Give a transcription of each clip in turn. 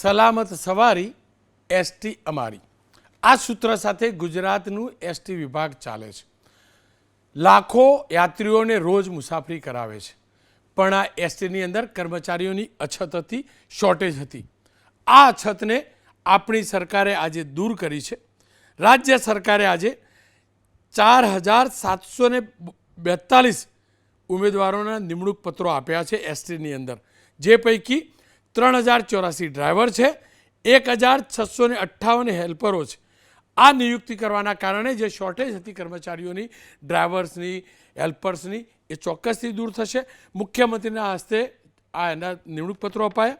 સલામત સવારી, એસટી અમારી. આ સૂત્ર સાથે ગુજરાતનું એસટી વિભાગ ચાલે છે. લાખો યાત્રીઓને રોજ મુસાફરી કરાવે છે. પણ આ એસટીની અંદર કર્મચારીઓની અછત હતી શોર્ટેજ હતી. આ અછતને આપણી સરકારે આજે દૂર કરી છે. રાજ્ય સરકારે આજે ચાર હજાર સાતસો ને બેતાલીસ ઉમેદવારોના નિમણૂક પત્રો આપ્યા છે એસટીની અંદર. જે પૈકી ત્રણ હજાર ચોરાસી ડ્રાઈવર છે, એક હજાર છસો ને અઠ્ઠાવન હેલ્પરો છે. આ નિયુક્તિ કરવાના કારણે જે શોર્ટેજ હતી કર્મચારીઓની, ડ્રાઈવર્સની, હેલ્પર્સની, એ ચોક્કસથી દૂર થશે. મુખ્યમંત્રીના હસ્તે આ એના નિમણૂક પત્રો અપાયા.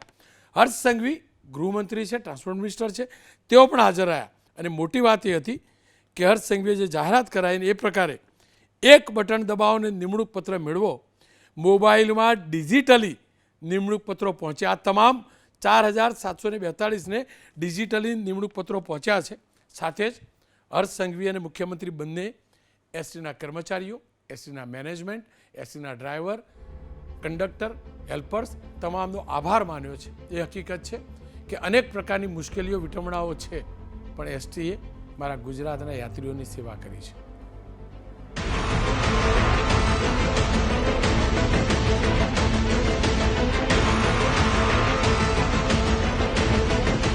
હર્ષ સંઘવી ગૃહમંત્રી છે, ટ્રાન્સપોર્ટ મિનિસ્ટર છે. તેઓ પણ હાજર રહ્યા. અને મોટી વાત એ હતી કે હર્ષ સંઘવીએ જે જાહેરાત કરાવીને એ પ્રકારે એક બટન દબાવોને નિમણૂક પત્ર મેળવો. મોબાઈલમાં ડિજિટલી નિમણૂક પત્રો પહોંચ્યા. આ તમામ ચાર હજાર સાતસો ને બેતાળીસને ડિજિટલી નિમણૂક પત્રો પહોંચ્યા છે. સાથે જ હર્ષ સંઘવી અને મુખ્યમંત્રી બંને એસટીના કર્મચારીઓ એસટીના મેનેજમેન્ટ એસટીના ડ્રાઈવર, કંડક્ટર, હેલ્પર્સ, તમામનો આભાર માન્યો છે. એ હકીકત છે કે અનેક પ્રકારની મુશ્કેલીઓ, વિટમણાઓ છે, પણ એસટીએ મારા ગુજરાતના યાત્રીઓની સેવા કરી છે.